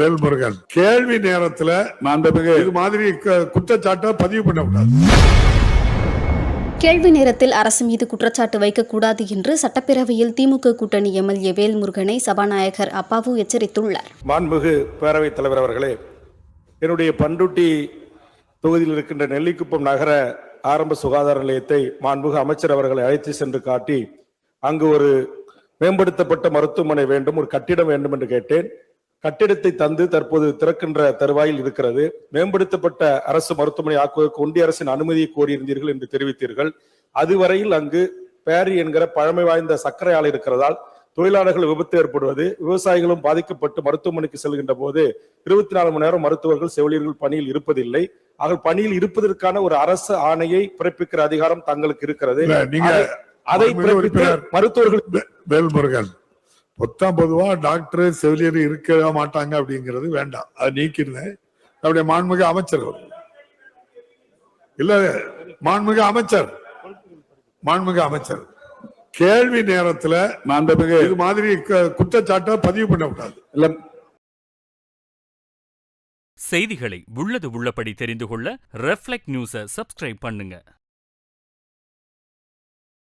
வேல்முருகன். கேள்வி நேரத்துல மாண்புமிகு. இது மாதிரி குற்றச்சாட்டை பதிவு பண்ணக்கூடாது. கேள்வி நேரத்தில் அரசு மீது குற்றச்சாட்டு வைக்கக்கூடாது என்று சட்டப்பேரவையில் திமுக கூட்டணி எம்எல்ஏ வேல்முருகனை சபாநாயகர் அப்பாவு எச்சரித்துள்ளார். மாண்புமிகு பேரவைத் தலைவர் அவர்களே என்னுடைய பண்டுட்டி தொகுதியில் இருக்கின்ற நெல்லிக்குப்பம் நகர ஆரம்ப சுகாதார நிலையத்தை மாண்புமிகு அமைச்சர் அவர்களை அழைத்து சென்று காட்டி அங்கு ஒரு மேம்படுத்தப்பட்ட மருத்துவமனை வேண்டும் ஒரு கட்டிடம் வேண்டும் என்று கேட்டேன். கட்டிடத்தை தந்து தற்போது திறக்கின்ற தருவாயில் இருக்கிறது. மேம்படுத்தப்பட்ட அரசு மருத்துவமனை ஆக்குவதற்கு ஒன்றிய அரசின் அனுமதியை கோரியிருந்தீர்கள் என்று தெரிவித்தீர்கள். அதுவரையில் அங்கு பேரி என்கிற பழமை வாய்ந்த சர்க்கரை ஆலை இருக்கிறதால் தொழிலாளர்கள் விபத்து ஏற்படுவது விவசாயிகளும் பாதிக்கப்பட்டு மருத்துவமனைக்கு செல்கின்ற போது இருபத்தி நாலு மணி நேரம் மருத்துவர்கள் செவிலியர்கள் பணியில் இருப்பதில்லை. அவர்கள் பணியில் இருப்பதற்கான ஒரு அரசு ஆணையை பிறப்பிக்கிற அதிகாரம் தங்களுக்கு இருக்கிறது. அதை- மருத்துவர்கள் வேல்முருகன் பொத்தாம் பொதுவா டாக்டர் செவிலியர் இருக்க மாட்டாங்க அப்படிங்கிறது வேண்டாம். அது நீக்கிருந்தேன் நம்முடைய மாண்புமிகு அமைச்சர் அவர். இல்ல மாண்புமிகு அமைச்சர். மாண்புமிகு அமைச்சர். கேள்வி நேரத்துல மாண்புமிகு. இது மாதிரி க- குற்றச்சாட்டை பதிவு பண்ணக்கூடாது. இல்ல. செய்திகளை உள்ளது உள்ளபடி தெரிந்து கொள்ள ரெஃப்ளெக்ட் நியூஸை சப்ஸ்கிரைப் பண்ணுங்க.